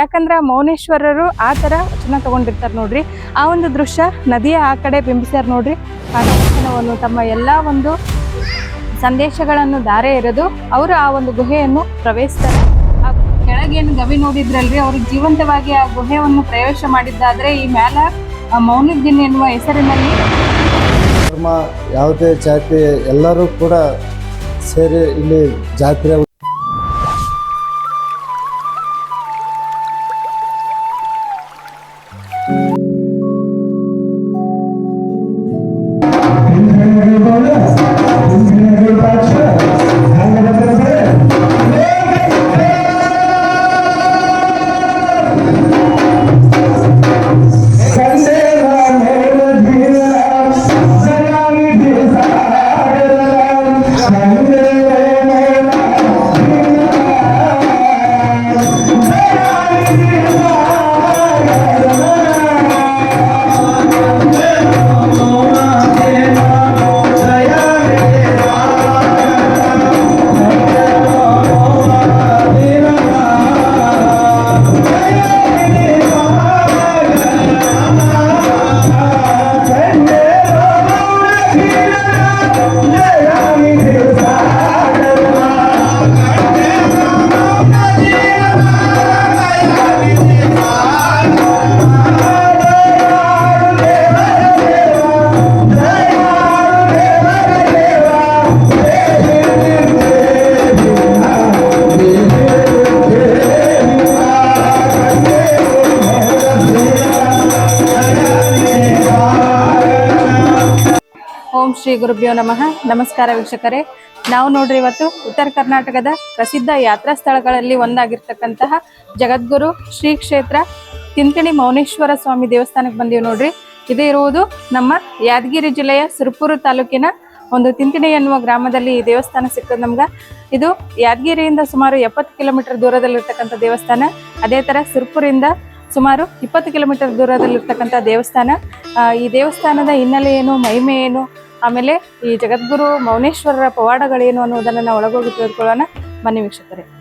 ಯಾಕಂದ್ರೆ ಮೌನೇಶ್ವರರು ಆ ಥರ ವಚನ ತಗೊಂಡಿರ್ತಾರೆ ನೋಡ್ರಿ. ಆ ಒಂದು ದೃಶ್ಯ ನದಿಯ ಆ ಕಡೆ ಬಿಂಬಿಸ್ಯಾರ ನೋಡ್ರಿ. ಆ ವಚನವನ್ನು ತಮ್ಮ ಎಲ್ಲ ಒಂದು ಸಂದೇಶಗಳನ್ನು ದಾರೆ ಇರೋದು ಅವರು ಆ ಒಂದು ಗುಹೆಯನ್ನು ಪ್ರವೇಶಿಸ್ತಾರೆ. ಆ ಕೆಳಗೇನು ಗವಿ ನೋಡಿದ್ರಲ್ರಿ ಅವ್ರಿಗೆ ಜೀವಂತವಾಗಿ ಆ ಗುಹೆಯನ್ನು ಪ್ರವೇಶ ಮಾಡಿದ್ದಾದ್ರೆ ಈ ಮ್ಯಾಲ ಮೌನಿದ್ದೀನ್ ಎನ್ನುವ ಹೆಸರಿನಲ್ಲಿ ಯಾವುದೇ ಜಾತಿ, ಎಲ್ಲರೂ ಕೂಡ ಸೇರಿ ಇಲ್ಲಿ ಜಾತ್ರೆ ಶ್ರೀ ಗುರುಭ್ಯೋ ನಮಃ. ನಮಸ್ಕಾರ ವೀಕ್ಷಕರೇ. ನಾವು ನೋಡ್ರಿ ಇವತ್ತು ಉತ್ತರ ಕರ್ನಾಟಕದ ಪ್ರಸಿದ್ಧ ಯಾತ್ರಾ ಸ್ಥಳಗಳಲ್ಲಿ ಒಂದಾಗಿರ್ತಕ್ಕಂತಹ ಜಗದ್ಗುರು ಶ್ರೀ ಕ್ಷೇತ್ರ ತಿಂತಿಣಿ ಮೌನೇಶ್ವರ ಸ್ವಾಮಿ ದೇವಸ್ಥಾನಕ್ಕೆ ಬಂದೀವಿ ನೋಡ್ರಿ. ಇದೇ ಇರುವುದು ನಮ್ಮ ಯಾದಗಿರಿ ಜಿಲ್ಲೆಯ ಸುರಪುರ ತಾಲೂಕಿನ ಒಂದು ತಿಂತಿಣಿ ಎನ್ನುವ ಗ್ರಾಮದಲ್ಲಿ ಈ ದೇವಸ್ಥಾನ ಸಿಕ್ಕದ ನಮ್ಗೆ. ಇದು ಯಾದಗಿರಿಯಿಂದ ಸುಮಾರು ಎಪ್ಪತ್ತು ಕಿಲೋಮೀಟರ್ ದೂರದಲ್ಲಿರ್ತಕ್ಕಂಥ ದೇವಸ್ಥಾನ. ಅದೇ ಥರ ಸುರಪುರಿಂದ ಸುಮಾರು ಇಪ್ಪತ್ತು ಕಿಲೋಮೀಟರ್ ದೂರದಲ್ಲಿರ್ತಕ್ಕಂಥ ದೇವಸ್ಥಾನ. ಈ ದೇವಸ್ಥಾನದ ಹಿನ್ನೆಲೆ ಏನು, ಮಹಿಮೆ ಏನು? ಆಮೇಲೆ ಈ ಜಗದ್ಗುರು ಮೌನೇಶ್ವರರ ಪವಾಡಗಳೇನು ಅನ್ನೋದನ್ನು ನಾವು ಒಳಗೋಗಿ ತಿಳ್ಕೊಳ್ಳೋಣ. ಬನ್ನಿ ವೀಕ್ಷಕರೇ.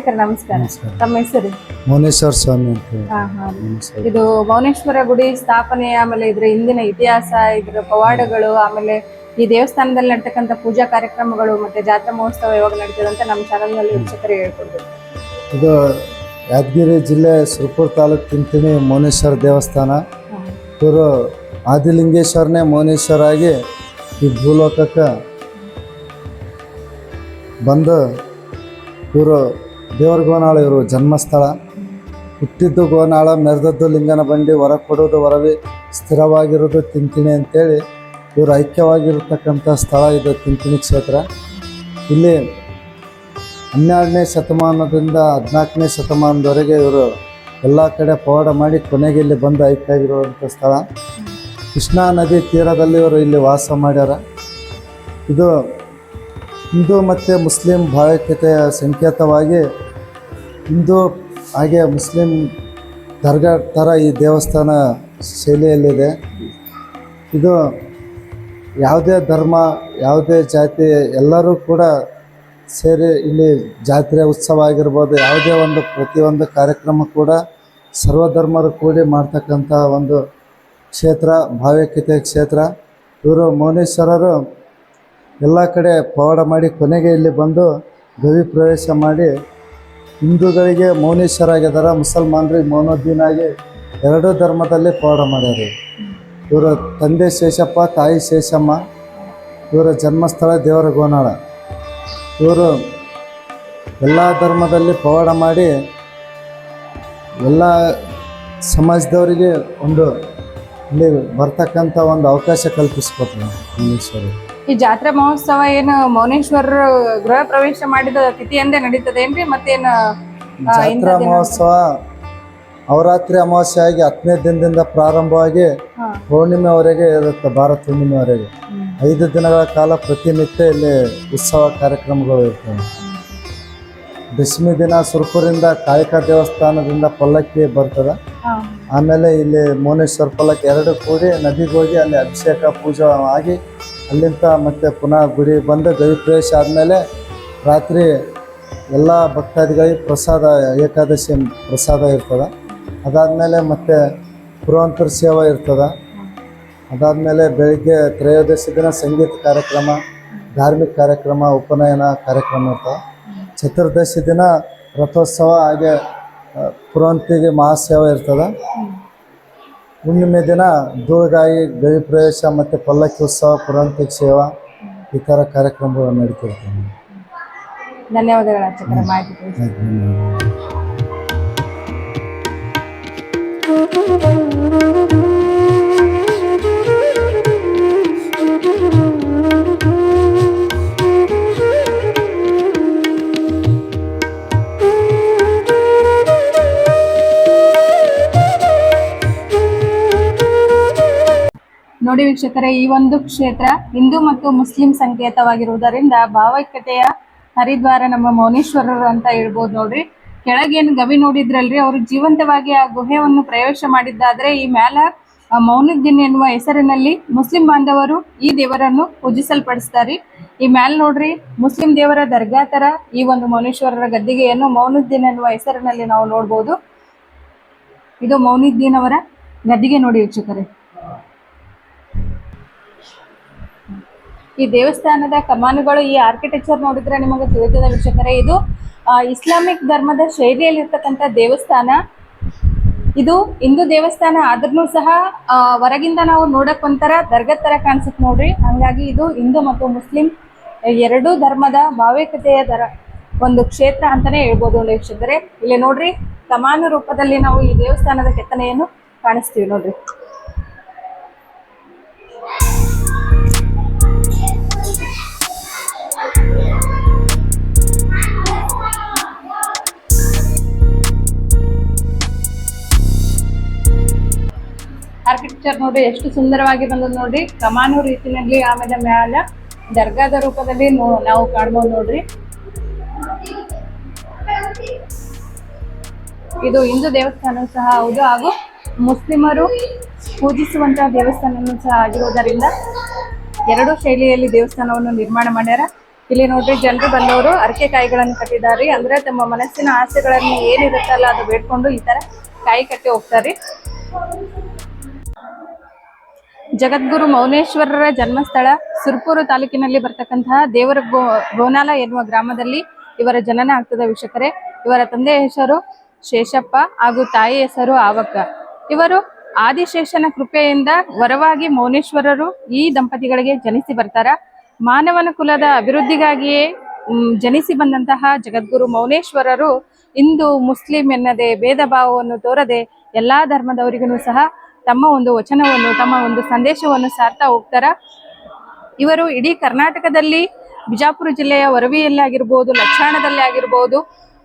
ಅರ್ಚಕರ ನಮಸ್ಕಾರ. ನಮಸ್ಕಾರ. ತಮ್ಮ ಹೆಸರು? ಮೌನೇಶ್ವರ ಸ್ವಾಮಿ ಅಂತ ಹೇಳಿ. ಹಾ ಹಾ. ನಮಸ್ಕಾರ. ಇದು ಮೌನೇಶ್ವರ ಗುಡಿ ಸ್ಥಾಪನೆ ಆಮೇಲೆ ಇದ್ರ ಹಿಂದಿನ ಇತಿಹಾಸ ಇದ್ರ ಪವಾಡಗಳು ಆಮೇಲೆ ಈ ದೇವಸ್ಥಾನದಲ್ಲಿ ನಡ್ತಕ್ಕಂಥ ಪೂಜಾ ಕಾರ್ಯಕ್ರಮಗಳು ಮತ್ತೆ ಜಾತ್ರಾ ಮಹೋತ್ಸವ ಯಾವಾಗ ನಡೀತದೆ ಅಂತ ನಮ್ಮ ಚಾನಲ್ನಲ್ಲಿ ವೀಕ್ಷಕರಿಗೆ ಹೇಳ್ಕೊಡ್ಬೇಕು ಇದು ಯಾದಗಿರಿ ಜಿಲ್ಲೆ ಸುರಪುರ ತಾಲೂಕು ತಿಂತೀನಿ ಮೌನೇಶ್ವರ ದೇವಸ್ಥಾನ. ಇವರು ಆದಿಲಿಂಗೇಶ್ವರನೇ ಮೌನೇಶ್ವರ ಆಗಿ ಈ ಭೂಲೋಕಕ್ಕೆ ಬಂದು ಇವರು ದೇವರ ಗೋನಾಳ ಇವರು, ಜನ್ಮಸ್ಥಳ. ಹುಟ್ಟಿದ್ದು ಗೋನಾಳ, ಮೆರೆದದ್ದು ಲಿಂಗನ ಬಂಡಿ ಹೊರ ಕೊಡೋದು ಹೊರವಿ ಸ್ಥಿರವಾಗಿರೋದು ತಿಂತಿಣಿ ಅಂತೇಳಿ ಇವರು ಐಕ್ಯವಾಗಿರತಕ್ಕಂಥ ಸ್ಥಳ ಇದು ತಿಂತಿಣಿ ಕ್ಷೇತ್ರ. ಇಲ್ಲಿ ಹನ್ನೆರಡನೇ ಶತಮಾನದಿಂದ ಹದಿನಾಲ್ಕನೇ ಶತಮಾನದವರೆಗೆ ಇವರು ಎಲ್ಲ ಕಡೆ ಪವಾಡ ಮಾಡಿ ಕೊನೆಗೆ ಇಲ್ಲಿ ಬಂದು ಐಕ್ಯವಾಗಿರುವಂಥ ಸ್ಥಳ. ಕೃಷ್ಣಾ ನದಿ ತೀರದಲ್ಲಿ ಇವರು ಇಲ್ಲಿ ವಾಸ ಮಾಡ್ಯಾರ. ಇದು ಹಿಂದೂ ಮತ್ತು ಮುಸ್ಲಿಂ ಭಾವೈಕ್ಯತೆಯ ಸಂಕೇತವಾಗಿ ಹಿಂದೂ ಹಾಗೆ ಮುಸ್ಲಿಂ ದರ್ಗಾ ಥರ ಈ ದೇವಸ್ಥಾನ ಶೈಲಿಯಲ್ಲಿದೆ. ಇದು ಯಾವುದೇ ಧರ್ಮ, ಯಾವುದೇ ಜಾತಿ, ಎಲ್ಲರೂ ಕೂಡ ಸೇರಿ ಇಲ್ಲಿ ಜಾತ್ರೆ ಉತ್ಸವ ಆಗಿರ್ಬೋದು, ಯಾವುದೇ ಒಂದು ಪ್ರತಿಯೊಂದು ಕಾರ್ಯಕ್ರಮ ಕೂಡ ಸರ್ವಧರ್ಮರು ಕೂಡಿ ಮಾಡ್ತಕ್ಕಂಥ ಒಂದು ಕ್ಷೇತ್ರ, ಭಾವೈಕ್ಯತೆಯ ಕ್ಷೇತ್ರ. ಇವರು ಮೌನೇಶ್ವರರು ಎಲ್ಲ ಕಡೆ ಪವಾಡ ಮಾಡಿ ಕೊನೆಗೆ ಇಲ್ಲಿ ಬಂದು ಗವಿ ಪ್ರವೇಶ ಮಾಡಿ ಹಿಂದೂಗಳಿಗೆ ಮೌನೇಶ್ವರ ಆಗಿದ್ದಾರೆ ಮುಸಲ್ಮಾನರಿಗೆ ಮೌನೋದ್ದೀನ್ ಆಗಿ ಎರಡೂ ಧರ್ಮದಲ್ಲಿ ಪವಾಡ ಮಾಡ್ಯಾರ. ಇವರ ತಂದೆ ಶೇಷಪ್ಪ, ತಾಯಿ ಶೇಷಮ್ಮ, ಇವರ ಜನ್ಮಸ್ಥಳ ದೇವರ ಗೋನಾಳ ಇವರು ಎಲ್ಲ ಧರ್ಮದಲ್ಲಿ ಪವಾಡ ಮಾಡಿ ಎಲ್ಲ ಸಮಾಜದವರಿಗೆ ಒಂದು ಇಲ್ಲಿ ಬರ್ತಕ್ಕಂಥ ಒಂದು ಅವಕಾಶ ಕಲ್ಪಿಸ್ಕೊಟ್ರು ಮೌನೇಶ್ವರಿ ಈ ಜಾತ್ರಾ ಮಹೋತ್ಸವ ಏನು ಮೌನೇಶ್ವರ ಗೃಹ ಪ್ರವೇಶ ಮಾಡಿದ ತಿಥಿಯಂದೇ ನಡೀತದೇನ್ರಿ? ಮತ್ತೇನು ಆ, ಇಂಥ ಜಾತ್ರಾ ಮಹೋತ್ಸವ ನವರಾತ್ರಿ ಅಮಾವಾಸ್ಯೆ ಆಗಿ ಹತ್ತನೇ ದಿನದಿಂದ ಪ್ರಾರಂಭವಾಗಿ. ಪೌರ್ಣಿಮೆವರೆಗೆ ಇರುತ್ತೆ ಭಾರತ ಹುಣ್ಣಿಮೆವರೆಗೆ ಐದು ದಿನಗಳ ಕಾಲ ಪ್ರತಿನಿತ್ಯ ಇಲ್ಲಿ ಉತ್ಸವ ಕಾರ್ಯಕ್ರಮಗಳು ಇರ್ತವೆ. ದಶಮಿ ದಿನ ಸುರ್ಪುರಿಂದ ಕಾಯಕ ದೇವಸ್ಥಾನದಿಂದ ಪಲ್ಲಕ್ಕಿ ಬರ್ತದೆ. ಆಮೇಲೆ ಇಲ್ಲಿ ಮೌನೇಶ್ವರ ಪಲ್ಲಕ್ಕಿ ಎರಡು ಕೂಡಿ ನದಿಗೆ ಹೋಗಿ ಅಲ್ಲಿ ಅಭಿಷೇಕ ಪೂಜೆ ಆಗಿ ಅಲ್ಲಿಂದ ಮತ್ತೆ ಪುನಃ ಗುಡಿ ಬಂದು ಗವಿ ಪ್ರವೇಶ ಆದಮೇಲೆ ರಾತ್ರಿ ಎಲ್ಲ ಭಕ್ತಾದಿಗಳಿಗೆ ಪ್ರಸಾದ, ಏಕಾದಶಿ ಪ್ರಸಾದ ಇರ್ತದೆ. ಅದಾದಮೇಲೆ ಮತ್ತೆ ಪುರವಂತರ ಸೇವಾ ಇರ್ತದೆ. ಅದಾದಮೇಲೆ ಬೆಳಿಗ್ಗೆ ತ್ರಯೋದಶಿ ದಿನ ಸಂಗೀತ ಕಾರ್ಯಕ್ರಮ, ಧಾರ್ಮಿಕ ಕಾರ್ಯಕ್ರಮ, ಉಪನಯನ ಕಾರ್ಯಕ್ರಮ ಇರ್ತವೆ ಚತುರ್ದಶಿ ದಿನ ರಥೋತ್ಸವ ಹಾಗೆ ಪುರಂತಿಗೆ ಮಹಾ ಮಹಾಸೇವೆ ಇರ್ತದೆ. ಹುಣ್ಣಿಮೆ ದಿನ ಧೂಳುಗಾಯಿ ಗವಿ ಪ್ರವೇಶ ಮತ್ತು ಪಲ್ಲಕ್ಕಿ ಉತ್ಸವ ಪುರಾಂತಿಕ ಸೇವಾ ಈ ಥರ ಕಾರ್ಯಕ್ರಮಗಳು ನಡೀತಿರ್ತವೆ ಧನ್ಯವಾದಗಳು ಅರ್ಚಕರ ಮಾಹಿತಿ ತಿಳಿಸಿ. ನೋಡಿ ವೀಕ್ಷಕರೇ, ಈ ಒಂದು ಕ್ಷೇತ್ರ ಹಿಂದೂ ಮತ್ತು ಮುಸ್ಲಿಂ ಸಂಕೇತವಾಗಿರುವುದರಿಂದ ಭಾವೈಕ್ಯತೆಯ ಹರಿದ್ವಾರ ನಮ್ಮ ಮೌನೇಶ್ವರರು ಅಂತ ಹೇಳ್ಬೋದು ನೋಡ್ರಿ. ಕೆಳಗೇನು ಗವಿ ನೋಡಿದ್ರಲ್ರಿ, ಅವರು ಜೀವಂತವಾಗಿ ಆ ಗುಹೆಯನ್ನು ಪ್ರವೇಶ ಮಾಡಿದ್ದಾದ್ರೆ ಈ ಮ್ಯಾಲ ಮೌನದಿನ್ ಎನ್ನುವ ಹೆಸರಿನಲ್ಲಿ ಮುಸ್ಲಿಂ ಬಾಂಧವರು ಈ ದೇವರನ್ನು ಪೂಜಿಸಲ್ಪಡಿಸ್ತಾರೆ. ಈ ಮ್ಯಾಲ್ ನೋಡ್ರಿ, ಮುಸ್ಲಿಂ ದೇವರ ದರ್ಗಾ ತರ ಈ ಒಂದು ಮೌನೇಶ್ವರರ ಗದ್ದಿಗೆಯನ್ನು ಮೌನುದ್ದೀನ್ ಎನ್ನುವ ಹೆಸರಿನಲ್ಲಿ ನಾವು ನೋಡ್ಬೋದು. ಇದು ಮೌನುದ್ದೀನ್ ಅವರ ಗದ್ದಿಗೆ ನೋಡಿ ವೀಕ್ಷಕರೇ. ಈ ದೇವಸ್ಥಾನದ ಕಮಾನುಗಳು, ಈ ಆರ್ಕಿಟೆಕ್ಚರ್ ನೋಡಿದ್ರೆ ನಿಮಗೆ ತಿಳಿತದ ವೀಕ್ಷಕರೇ, ಇದು ಇಸ್ಲಾಮಿಕ್ ಧರ್ಮದ ಶೈಲಿಯಲ್ಲಿರ್ತಕ್ಕಂಥ ದೇವಸ್ಥಾನ. ಇದು ಹಿಂದೂ ದೇವಸ್ಥಾನ ಆದ್ರೂ ಸಹ ಹೊರಗಿಂದ ನಾವು ನೋಡಕ್ ಒಂಥರ ದರ್ಗಾ ತರ ಕಾಣಿಸುತ್ತೆ ನೋಡ್ರಿ. ಹಂಗಾಗಿ ಇದು ಹಿಂದೂ ಮತ್ತು ಮುಸ್ಲಿಂ ಎರಡೂ ಧರ್ಮದ ಭಾವೈಕತೆಯ ದರ, ಒಂದು ಕ್ಷೇತ್ರ ಅಂತಾನೆ ಹೇಳ್ಬೋದು ವೀಕ್ಷಕರೇ. ಇಲ್ಲಿ ನೋಡ್ರಿ, ಕಮಾನು ರೂಪದಲ್ಲಿ ನಾವು ಈ ದೇವಸ್ಥಾನದ ಕೆತ್ತನೆಯನ್ನು ಕಾಣಿಸ್ತೀವಿ ನೋಡ್ರಿ. ಆರ್ಕಿಟೆಕ್ಚರ್ ನೋಡಿ, ಎಷ್ಟು ಸುಂದರವಾಗಿ ಬಂದದ್ ನೋಡ್ರಿ ಕಮಾನು ರೀತಿನಲ್ಲಿ ಆಮೇಲೆ ಮ್ಯಾಲ ದರ್ಗಾದ ರೂಪದಲ್ಲಿ ನಾವು ಕಾಣ್ಬೋದು ನೋಡ್ರಿ. ಇದು ಹಿಂದೂ ದೇವಸ್ಥಾನ ಸಹ ಹೌದು. ಹಾಗೂ ಮುಸ್ಲಿಮರು ಪೂಜಿಸುವಂತಹ ದೇವಸ್ಥಾನನೂ ಸಹ ಆಗಿರುವುದರಿಂದ ಎರಡು ಶೈಲಿಯಲ್ಲಿ ದೇವಸ್ಥಾನವನ್ನು ನಿರ್ಮಾಣ ಮಾಡ್ಯಾರ. ಇಲ್ಲಿ ನೋಡ್ರಿ, ಜನರು ಬಂದವರು ಅರಕೆ ಕಾಯಿಗಳನ್ನು ಕಟ್ಟಿದ್ದಾರೆ ಅಂದ್ರೆ ತಮ್ಮ ಮನಸ್ಸಿನ ಆಸೆಗಳನ್ನು ಏನಿರುತ್ತಲ್ಲ ಅದು ಬೇಡ್ಕೊಂಡು ಈ ತರ ಕಾಯಿ ಕಟ್ಟಿ ಹೋಗ್ತಾರಿ ಜಗದ್ಗುರು ಮೌನೇಶ್ವರರ ಜನ್ಮಸ್ಥಳ ಸುರ್ಪೂರು ತಾಲೂಕಿನಲ್ಲಿ ಬರ್ತಕ್ಕಂತಹ ದೇವರ ಗೋ, ಗೋನಾಲ ಎನ್ನುವ ಗ್ರಾಮದಲ್ಲಿ ಇವರ ಜನನ ಆಗ್ತದೆ ವೀಕ್ಷಕರೇ. ಇವರ ತಂದೆಯ ಹೆಸರು ಶೇಷಪ್ಪ ಹಾಗೂ ತಾಯಿ ಹೆಸರು ಆವಕ್ಕ. ಇವರು ಆದಿಶೇಷನ ಕೃಪೆಯಿಂದ ವರವಾಗಿ ಮೌನೇಶ್ವರರು ಈ ದಂಪತಿಗಳಿಗೆ ಜನಿಸಿ ಬರ್ತಾರ. ಮಾನವನ ಕುಲದ ಅಭಿವೃದ್ಧಿಗಾಗಿಯೇ ಜನಿಸಿ ಬಂದಂತಹ ಜಗದ್ಗುರು ಮೌನೇಶ್ವರರು ಇಂದು ಮುಸ್ಲಿಂ ಎನ್ನದೆ, ಭೇದ ಭಾವವನ್ನು ತೋರದೆ ಎಲ್ಲಾ ಧರ್ಮದವರಿಗೂ ಸಹ ತಮ್ಮ ಒಂದು ವಚನವನ್ನು, ತಮ್ಮ ಒಂದು ಸಂದೇಶವನ್ನು ಸಾರ್ತಾ ಹೋಗ್ತಾರ. ಇವರು ಇಡೀ ಕರ್ನಾಟಕದಲ್ಲಿ ಬಿಜಾಪುರ ಜಿಲ್ಲೆಯ ವರವಿಯಲ್ಲಿ ಆಗಿರ್ಬೋದು, ಲಕ್ಷಾಣದಲ್ಲಿ ಆಗಿರ್ಬೋದು,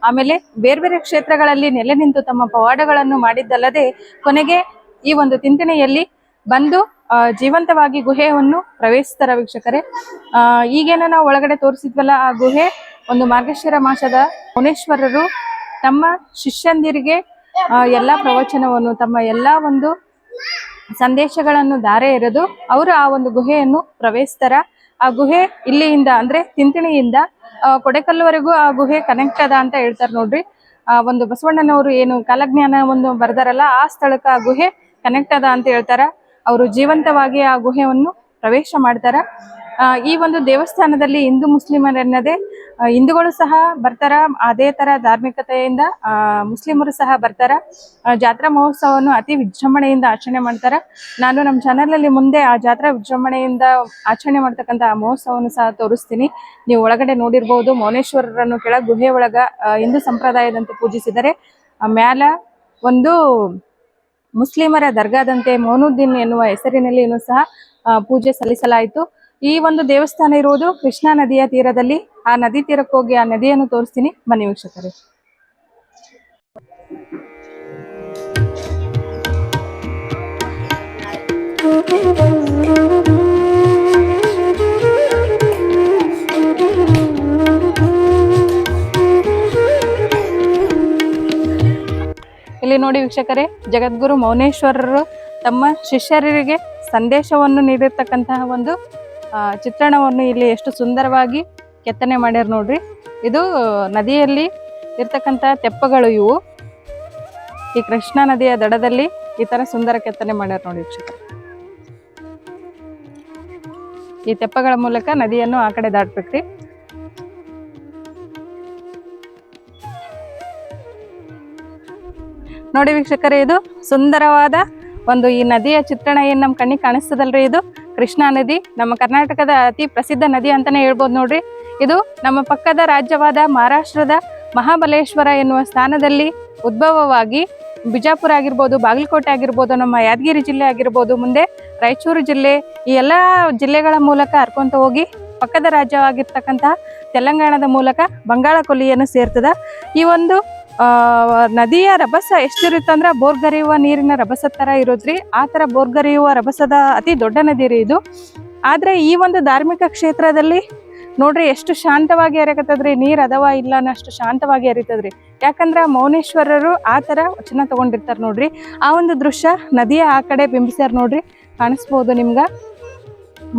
ಆಮೇಲೆ ಬೇರೆ ಬೇರೆ ಕ್ಷೇತ್ರಗಳಲ್ಲಿ ನೆಲೆ ನಿಂತು ತಮ್ಮ ಪವಾಡಗಳನ್ನು ಮಾಡಿದ್ದಲ್ಲದೆ ಕೊನೆಗೆ ಈ ಒಂದು ತಿಂತಿಣಿಯಲ್ಲಿ ಬಂದು ಜೀವಂತವಾಗಿ ಗುಹೆಯನ್ನು ಪ್ರವೇಶಿಸ್ತಾರ ವೀಕ್ಷಕರೇ. ಈಗೇನ ನಾವು ಒಳಗಡೆ ತೋರಿಸಿದ್ವಲ್ಲ, ಆ ಗುಹೆ ಒಂದು ಮಾರ್ಗಶಿರ ಮಾಸದ ಮುನೇಶ್ವರರು ತಮ್ಮ ಶಿಷ್ಯಂದಿರಿಗೆ ಎಲ್ಲಾ ಪ್ರವಚನವನ್ನು, ತಮ್ಮ ಎಲ್ಲಾ ಒಂದು ಸಂದೇಶಗಳನ್ನು ಧಾರೆ ಎರೆದು ಅವರು ಆ ಒಂದು ಗುಹೆಯನ್ನು ಪ್ರವೇಶಿಸ್ತಾರ ಆ ಗುಹೆ ಇಲ್ಲಿಯಿಂದ ಅಂದ್ರೆ ತಿಂತಿಣಿಯಿಂದ ಕೊಡೆಕಲ್ವರೆಗೂ ಆ ಗುಹೆ ಕನೆಕ್ಟ್ ಅದ ಅಂತ ಹೇಳ್ತಾರೆ ನೋಡ್ರಿ. ಆ, ಒಂದು ಬಸವಣ್ಣನವರು ಏನು ಕಾಲಜ್ಞಾನವನ್ನು ಬರ್ದಾರಲ್ಲ, ಆ ಸ್ಥಳಕ್ಕೆ ಆ ಗುಹೆ ಕನೆಕ್ಟ್ ಅದ ಅಂತ ಹೇಳ್ತಾರ. ಅವರು ಜೀವಂತವಾಗಿ ಆ ಗುಹೆಯನ್ನು ಪ್ರವೇಶ ಮಾಡ್ತಾರ. ಈ ಒಂದು ದೇವಸ್ಥಾನದಲ್ಲಿ ಹಿಂದೂ ಮುಸ್ಲಿಮರೆನ್ನದೇ ಹಿಂದೂಗಳು ಸಹ ಬರ್ತಾರ. ಅದೇ ತರ ಧಾರ್ಮಿಕತೆಯಿಂದ ಮುಸ್ಲಿಮರು ಸಹ ಬರ್ತಾರ. ಜಾತ್ರಾ ಮಹೋತ್ಸವವನ್ನು ಅತಿ ವಿಜೃಂಭಣೆಯಿಂದ ಆಚರಣೆ ಮಾಡ್ತಾರ. ನಾನು ನಮ್ಮ ಚಾನಲ್ ಅಲ್ಲಿ ಮುಂದೆ ಆ ಜಾತ್ರಾ ವಿಜೃಂಭಣೆಯಿಂದ ಆಚರಣೆ ಮಾಡ್ತಕ್ಕಂಥ ಆ ಮಹೋತ್ಸವವನ್ನು ಸಹ ತೋರಿಸ್ತೀನಿ. ನೀವು ಒಳಗಡೆ ನೋಡಿರ್ಬೋದು, ಮೌನೇಶ್ವರರನ್ನು ಕೆಳ ಗುಹೆ ಒಳಗ ಹಿಂದೂ ಸಂಪ್ರದಾಯದಂತೆ ಪೂಜಿಸಿದರೆ ಮ್ಯಾಲ ಒಂದು ಮುಸ್ಲಿಮರ ದರ್ಗಾದಂತೆ ಮೌನುದ್ದೀನ್ ಎನ್ನುವ ಹೆಸರಿನಲ್ಲಿಯೂ ಸಹ ಪೂಜೆ ಸಲ್ಲಿಸಲಾಯಿತು. ಈ ಒಂದು ದೇವಸ್ಥಾನ ಇರುವುದು ಕೃಷ್ಣಾ ನದಿಯ ತೀರದಲ್ಲಿ. ಆ ನದಿ ತೀರಕ್ಕೆ ಹೋಗಿ ಆ ನದಿಯನ್ನು ತೋರಿಸ್ತೀನಿ. ಮನೆ ವೀಕ್ಷಕರೇ. ಇಲ್ಲಿ ನೋಡಿ ವೀಕ್ಷಕರೇ, ಜಗದ್ಗುರು ಮೌನೇಶ್ವರರು ತಮ್ಮ ಶಿಷ್ಯರಿಗೆ ಸಂದೇಶವನ್ನು ನೀಡಿರ್ತಕ್ಕಂತಹ ಒಂದು ಚಿತ್ರಣವನ್ನು ಇಲ್ಲಿ ಎಷ್ಟು ಸುಂದರವಾಗಿ ಕೆತ್ತನೆ ಮಾಡ್ಯಾರ ನೋಡ್ರಿ. ಇದು ನದಿಯಲ್ಲಿ ಇರ್ತಕ್ಕಂಥ ತೆಪ್ಪಗಳು ಇವು. ಈ ಕೃಷ್ಣಾ ನದಿಯ ದಡದಲ್ಲಿ ಈ ತರ ಸುಂದರ ಕೆತ್ತನೆ ಮಾಡ್ಯಾರ ನೋಡಿ ವೀಕ್ಷಕರು. ಈ ತೆಪ್ಪಗಳ ಮೂಲಕ ನದಿಯನ್ನು ಆ ಕಡೆ ದಾಟ್ಬೇಕ್ರಿ. ನೋಡಿ ವೀಕ್ಷಕರೇ, ಇದು ಸುಂದರವಾದ ಒಂದು ಈ ನದಿಯ ಚಿತ್ರಣ ಏನು ನಮ್ಮ ಕಣ್ಣಿಗೆ ಕಾಣಿಸ್ತದಲ್ರಿ ಇದು? ಕೃಷ್ಣಾ ನದಿ, ನಮ್ಮ ಕರ್ನಾಟಕದ ಅತಿ ಪ್ರಸಿದ್ಧ ನದಿ ಅಂತಾನೆ ಹೇಳ್ಬೋದು ನೋಡ್ರಿ. ಇದು ನಮ್ಮ ಪಕ್ಕದ ರಾಜ್ಯವಾದ ಮಹಾರಾಷ್ಟ್ರದ ಮಹಾಬಲೇಶ್ವರ ಎನ್ನುವ ಸ್ಥಾನದಲ್ಲಿ ಉದ್ಭವವಾಗಿ ಬಿಜಾಪುರ ಆಗಿರ್ಬೋದು, ಬಾಗಲಕೋಟೆ ಆಗಿರ್ಬೋದು, ನಮ್ಮ ಯಾದಗಿರಿ ಜಿಲ್ಲೆ ಆಗಿರ್ಬೋದು, ಮುಂದೆ ರಾಯಚೂರು ಜಿಲ್ಲೆ, ಈ ಎಲ್ಲ ಜಿಲ್ಲೆಗಳ ಮೂಲಕ ಹರ್ಕೊಂತ ಹೋಗಿ ಪಕ್ಕದ ರಾಜ್ಯವಾಗಿರ್ತಕ್ಕಂತಹ ತೆಲಂಗಾಣದ ಮೂಲಕ ಬಂಗಾಳ ಕೊಲ್ಲಿಯನ್ನು ಸೇರ್ತದ. ಈ ಒಂದು ನದಿಯ ರಭಸ ಎಷ್ಟಿರುತ್ತಂದ್ರ ಬೋರ್ಗರಿಯುವ ನೀರಿನ ರಭಸ ತರ ಇರೋದ್ರಿ. ಆ ತರ ಬೋರ್ಗರಿಯುವ ರಭಸದ ಅತಿ ದೊಡ್ಡ ನದಿ ರೀ ಇದು. ಆದ್ರೆ ಈ ಒಂದು ಧಾರ್ಮಿಕ ಕ್ಷೇತ್ರದಲ್ಲಿ ನೋಡ್ರಿ ಎಷ್ಟು ಶಾಂತವಾಗಿ ಹರಿಯಕತ್ತದ್ರಿ ನೀರ್ ಅದಾವ ಇಲ್ಲ ಅನ್ನಷ್ಟು ಶಾಂತವಾಗಿ ಹರಿತದ್ರಿ ಯಾಕಂದ್ರ ಮೌನೇಶ್ವರರು ಆ ತರ ವಚನ ತಗೊಂಡಿರ್ತಾರ ನೋಡ್ರಿ. ಆ ಒಂದು ದೃಶ್ಯ ನದಿಯ ಆ ಕಡೆ ಬಿಂಬಿಸ್ಯಾರ ನೋಡ್ರಿ. ಕಾಣಿಸ್ಬೋದು ನಿಮ್ಗ.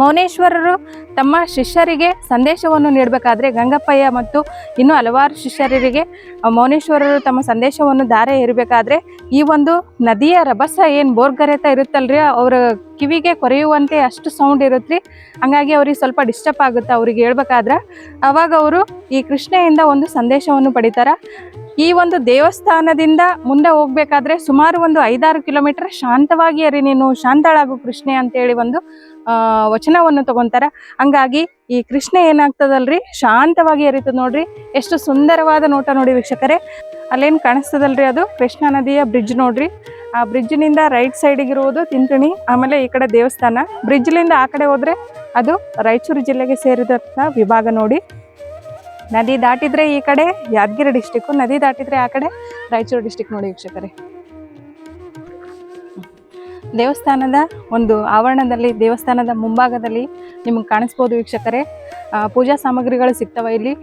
ಮೌನೇಶ್ವರರು ತಮ್ಮ ಶಿಷ್ಯರಿಗೆ ಸಂದೇಶವನ್ನು ನೀಡಬೇಕಾದ್ರೆ ಗಂಗಪ್ಪಯ್ಯ ಮತ್ತು ಇನ್ನು ಹಲವಾರು ಶಿಷ್ಯರಿಗೆ ಮೌನೇಶ್ವರರು ತಮ್ಮ ಸಂದೇಶವನ್ನು ದಾರೆ ಇರಬೇಕಾದ್ರೆ ಈ ಒಂದು ನದಿಯ ರಭಸ ಏನು ಬೋರ್ಗರೆತ ಇರುತ್ತಲ್ರಿ, ಅವರ ಕಿವಿಗೆ ಕೊರೆಯುವಂತೆ ಅಷ್ಟು ಸೌಂಡ್ ಇರುತ್ತೆ ಹಂಗಾಗಿ ಅವ್ರಿಗೆ ಸ್ವಲ್ಪ ಡಿಸ್ಟರ್ಬ್ ಆಗುತ್ತೆ ಅವ್ರಿಗೆ ಹೇಳ್ಬೇಕಾದ್ರೆ, ಅವಾಗ ಅವರು ಈ ಕೃಷ್ಣೆಯಿಂದ ಒಂದು ಸಂದೇಶವನ್ನು ಪಡಿತಾರ. ಈ ಒಂದು ದೇವಸ್ಥಾನದಿಂದ ಮುಂದೆ ಹೋಗ್ಬೇಕಾದ್ರೆ ಸುಮಾರು ಒಂದು ಐದಾರು ಕಿಲೋಮೀಟರ್ ಶಾಂತವಾಗಿ ಅರಿ ನೀನು, ಶಾಂತಳಾಗು ಕೃಷ್ಣೆ ಅಂತೇಳಿ ಒಂದು ವಚನವನ್ನು ತಗೊಂತಾರ. ಹಂಗಾಗಿ ಈ ಕೃಷ್ಣ ಏನಾಗ್ತದಲ್ರಿ? ಶಾಂತವಾಗಿ ಹರಿತದ ನೋಡ್ರಿ. ಎಷ್ಟು ಸುಂದರವಾದ ನೋಟ ನೋಡಿ ವೀಕ್ಷಕರೇ. ಅಲ್ಲೇನು ಕಾಣಿಸ್ತದಲ್ರಿ ಅದು? ಕೃಷ್ಣಾ ನದಿಯ ಬ್ರಿಡ್ಜ್ ನೋಡ್ರಿ. ಆ ಬ್ರಿಡ್ಜ್ನಿಂದ ರೈಟ್ ಸೈಡಿಗೆ ಇರುವುದು ತಿಂತಣಿ, ಆಮೇಲೆ ಈ ಕಡೆ ದೇವಸ್ಥಾನ. ಬ್ರಿಡ್ಜ್ಲಿಂದ ಆ ಕಡೆ ಹೋದ್ರೆ ಅದು ರಾಯಚೂರು ಜಿಲ್ಲೆಗೆ ಸೇರಿದಂಥ ವಿಭಾಗ ನೋಡಿ. ನದಿ ದಾಟಿದ್ರೆ ಈ ಕಡೆ ಯಾದಗಿರಿ ಡಿಸ್ಟಿಕ್ಕು ನದಿ ದಾಟಿದ್ರೆ ಆ ಕಡೆ ರಾಯಚೂರು ಡಿಸ್ಟಿಕ್ ನೋಡಿ ವೀಕ್ಷಕರೇ. ದೇವಸ್ಥಾನದ ಒಂದು ಆವರಣದಲ್ಲಿ, ದೇವಸ್ಥಾನದ ಮುಂಭಾಗದಲ್ಲಿ ನಿಮಗೆ ಕಾಣಿಸ್ಬೋದು ವೀಕ್ಷಕರೇ. ಪೂಜಾ ಸಾಮಗ್ರಿಗಳು ಸಿಗ್ತವೆ ಇಲ್ಲಿ.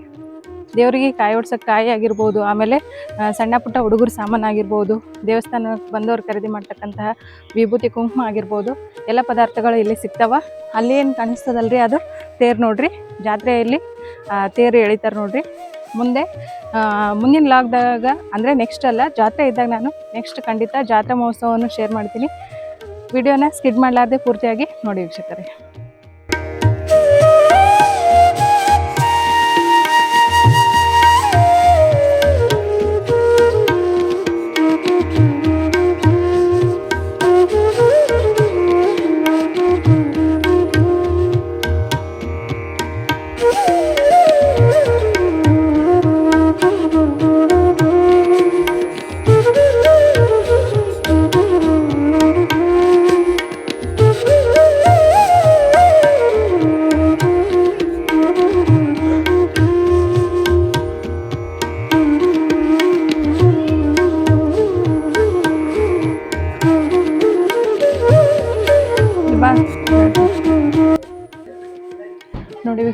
ದೇವರಿಗೆ ಕಾಯಿ ಓಡ್ಸೋಕೆ ಕಾಯಿ ಆಗಿರ್ಬೋದು, ಆಮೇಲೆ ಸಣ್ಣ ಪುಟ್ಟ ಹುಡುಗರ ಸಾಮಾನು ಆಗಿರ್ಬೋದು, ದೇವಸ್ಥಾನಕ್ಕೆ ಬಂದವರು ಖರೀದಿ ಮಾಡ್ತಕ್ಕಂತಹ ವಿಭೂತಿ ಕುಂಕುಮ ಆಗಿರ್ಬೋದು, ಎಲ್ಲ ಪದಾರ್ಥಗಳು ಇಲ್ಲಿ ಸಿಗ್ತಾವ. ಅಲ್ಲಿ ಏನು ಕಾಣಿಸ್ತದಲ್ರಿ ಅದು? ತೇರು ನೋಡ್ರಿ, ಜಾತ್ರೆಯಲ್ಲಿ ತೇರು ಎಳಿತಾರೆ ನೋಡ್ರಿ. ಮುಂದೆ ಮುಂದಿನ ಲಾಗ್ದಾಗ ಅಂದರೆ ನೆಕ್ಸ್ಟ್ ಅಲ್ಲ, ಜಾತ್ರೆ ಇದ್ದಾಗ ನಾನು ನೆಕ್ಸ್ಟ್ ಖಂಡಿತ ಜಾತ್ರಾ ಮಹೋತ್ಸವವನ್ನು ಶೇರ್ ಮಾಡ್ತೀನಿ. ವಿಡಿಯೋನ ಸ್ಕಿಡ್ ಮಾಡಲಾರ್ದೆ ಪೂರ್ತಿಯಾಗಿ ನೋಡಿ ವೀಕ್ಷಕರೇ.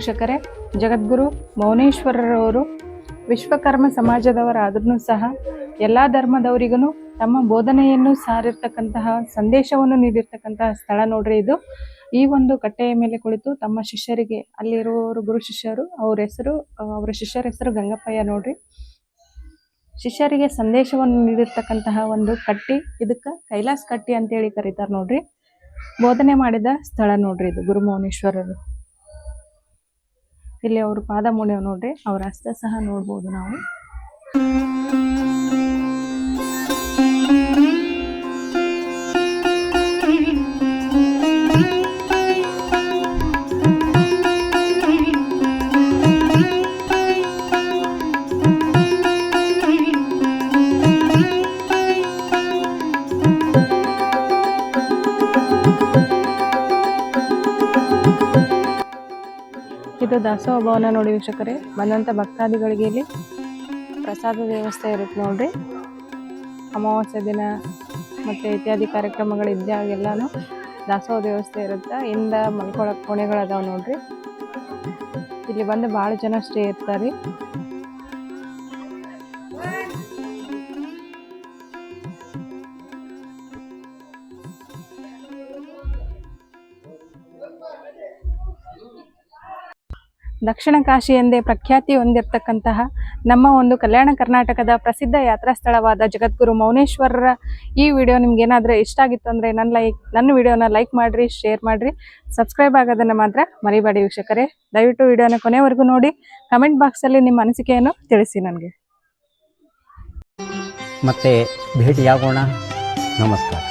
ವೀಕ್ಷಕರೇ, ಜಗದ್ಗುರು ಮೌನೇಶ್ವರರವರು ವಿಶ್ವಕರ್ಮ ಸಮಾಜದವರಾದ್ರೂ ಸಹ ಎಲ್ಲ ಧರ್ಮದವರಿಗೂ ತಮ್ಮ ಬೋಧನೆಯನ್ನು ಸಾರಿರ್ತಕ್ಕಂತಹ, ಸಂದೇಶವನ್ನು ನೀಡಿರ್ತಕ್ಕಂತಹ ಸ್ಥಳ ನೋಡ್ರಿ ಇದು. ಈ ಒಂದು ಕಟ್ಟೆಯ ಮೇಲೆ ಕುಳಿತು ತಮ್ಮ ಶಿಷ್ಯರಿಗೆ, ಅಲ್ಲಿರುವವರು ಗುರು ಶಿಷ್ಯರು, ಅವ್ರ ಹೆಸರು, ಅವರ ಶಿಷ್ಯರ ಹೆಸರು ಗಂಗಪ್ಪಯ್ಯ ನೋಡ್ರಿ. ಶಿಷ್ಯರಿಗೆ ಸಂದೇಶವನ್ನು ನೀಡಿರ್ತಕ್ಕಂತಹ ಒಂದು ಕಟ್ಟಿ, ಇದಕ್ಕ ಕೈಲಾಸ್ ಕಟ್ಟಿ ಅಂತೇಳಿ ಕರೀತಾರೆ ನೋಡ್ರಿ. ಬೋಧನೆ ಮಾಡಿದ ಸ್ಥಳ ನೋಡ್ರಿ ಇದು, ಗುರು ಮೌನೇಶ್ವರರು. ಇಲ್ಲಿ ಅವ್ರ ಪಾದ ನೋಡ್ರಿ ಅವ್ರ ಹಸ್ತ ಸಹ ನೋಡ್ಬೋದು ನಾವು. ಇದು ದಾಸೋಹ ಭವನ ನೋಡಿ ವೀಕ್ಷಕರೇ ಬಂದಂಥ ಭಕ್ತಾದಿಗಳಿಗೆ ಇಲ್ಲಿ ಪ್ರಸಾದ ವ್ಯವಸ್ಥೆ ಇರುತ್ತೆ ನೋಡ್ರಿ. ಅಮಾವಾಸ್ಯೆ ದಿನ ಮತ್ತೆ ಇತ್ಯಾದಿ ಕಾರ್ಯಕ್ರಮಗಳು ಇದ್ದಾಗೆಲ್ಲಾನು ದಾಸೋಹ ವ್ಯವಸ್ಥೆ ಇರುತ್ತೆ, ಇಂದ ಮಲ್ಕೊಳಕ್ ಕೋಣೆಗಳು ಅದಾವ ನೋಡ್ರಿ. ಇಲ್ಲಿ ಬಂದು ಭಾಳ ಜನ ಸ್ಟೇ ಇರ್ತಾರೆ. ದಕ್ಷಿಣ ಕಾಶಿ ಎಂದೇ ಪ್ರಖ್ಯಾತಿ ಹೊಂದಿರತಕ್ಕಂತಹ ನಮ್ಮ ಒಂದು ಕಲ್ಯಾಣ ಕರ್ನಾಟಕದ ಪ್ರಸಿದ್ಧ ಯಾತ್ರಾ ಸ್ಥಳವಾದ ಜಗದ್ಗುರು ಮೌನೇಶ್ವರರ ಈ ವಿಡಿಯೋ ನಿಮ್ಗೆ ಏನಾದರೂ ಇಷ್ಟ ಆಗಿತ್ತು ಅಂದರೆ ನನ್ನ ಲೈಕ್, ನನ್ನ ವಿಡಿಯೋನ ಲೈಕ್ ಮಾಡಿರಿ, ಶೇರ್ ಮಾಡಿರಿ. ಸಬ್ಸ್ಕ್ರೈಬ್ ಆಗೋದನ್ನು ಮಾತ್ರ ಮರಿಬೇಡಿ ವೀಕ್ಷಕರೇ. ದಯವಿಟ್ಟು ವಿಡಿಯೋನ ಕೊನೆವರೆಗೂ ನೋಡಿ. ಕಮೆಂಟ್ ಬಾಕ್ಸಲ್ಲಿ ನಿಮ್ಮ ಅನಿಸಿಕೆಯನ್ನು ತಿಳಿಸಿ ನನಗೆ. ಮತ್ತೆ ಭೇಟಿಯಾಗೋಣ. ನಮಸ್ಕಾರ.